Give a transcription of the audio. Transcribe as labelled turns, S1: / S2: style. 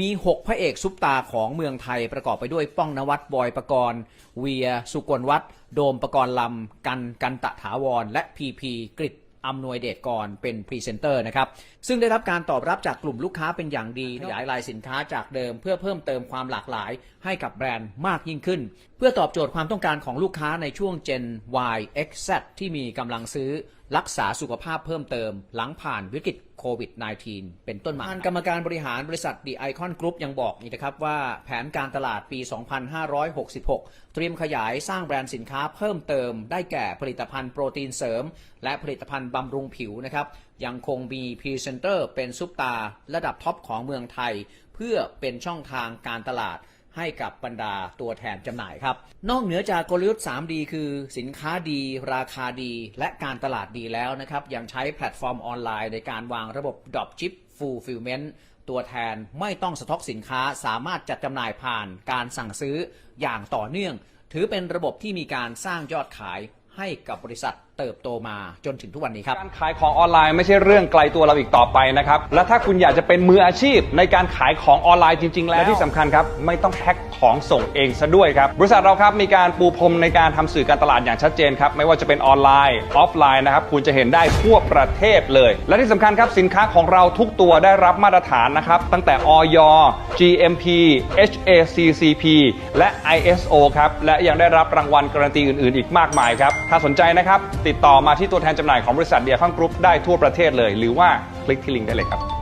S1: มี 6 พระเอกซุปตาของเมืองไทยประกอบไปด้วยป้องนวัดบอยประกรณ์ เวีย สุกลวัฒน์โดมประกรณ์ลำ กัน กันตะถาวร และพีพีกริอำนวยเดชกรเป็นพรีเซนเตอร์นะครับ ซึ่งได้รับการตอบรับจากกลุ่มลูกค้าเป็นอย่างดี ขยายลายสินค้าจากเดิม เพื่อเพิ่มเติมความหลากหลายให้กับแบรนด์มากยิ่งขึ้น เพื่อตอบโจทย์ความต้องการของลูกค้าในช่วง Gen Y X Z ที่มีกำลังซื้อ รักษาสุขภาพเพิ่มเติม หลังผ่านวิกฤต วิด -19 เป็นต้นมาทางกรรมการบริหารบริษัท The Icon Group ยังบอกอีกนะครับว่าแผนการตลาดปี 2566 เตรียมขยายสร้างแบรนด์สินค้าเพิ่มเติม ได้แก่ผลิตภัณฑ์โปรตีนเสริม และผลิตภัณฑ์บำรุงผิวนะครับยังคงมีพรีเซนเตอร์เป็นซุปตา ระดับท็อปของเมืองไทย เพื่อเป็นช่องทางการตลาด ให้กับบรรดาตัวแทนจำหน่ายครับ นอกเหนือจากกลยุทธ์ 3D คือสินค้าดี ราคาดี และการตลาดดีแล้วนะครับ ยังใช้แพลตฟอร์มออนไลน์ในการวางระบบดรอปชิปฟูลฟิลเมนต์ตัวแทนไม่ต้องสต็อกสินค้าสามารถจัดจำหน่ายผ่านการสั่งซื้ออย่างต่อเนื่อง ถือเป็นระบบที่มีการสร้างยอดขาย ให้กับบริษัทเติบโตมาจนถึงทุกวันนี้ครับ
S2: การขายของออนไลน์ไม่ใช่เรื่องไกลตัวเราอีกต่อไปนะครับ และถ้าคุณอยากจะเป็นมืออาชีพในการขายของออนไลน์จริง ๆ แล้วและที่สำคัญครับ ไม่ต้องแพ็คของส่งเองซะด้วยครับ บริษัทเราครับมีการปูพรมในการทำสื่อการตลาดอย่างชัดเจนครับ ไม่ว่าจะเป็นออนไลน์ ออฟไลน์นะครับ คุณจะเห็นได้ทั่วประเทศเลย และที่สำคัญครับสินค้าของเราทุกตัวได้รับมาตรฐานนะครับ ตั้งแต่อย GMP HACCP และ ISO ครับและยังได้รับรางวัลการันตีอื่น ๆ อีกมากมายครับถ้าสนใจนะครับ ติดต่อมาที่ตัวแทนจำหน่ายของบริษัทเดียข้างกรุ๊ปได้ทั่วประเทศเลย หรือว่าคลิกที่ลิงก์ได้เลยครับ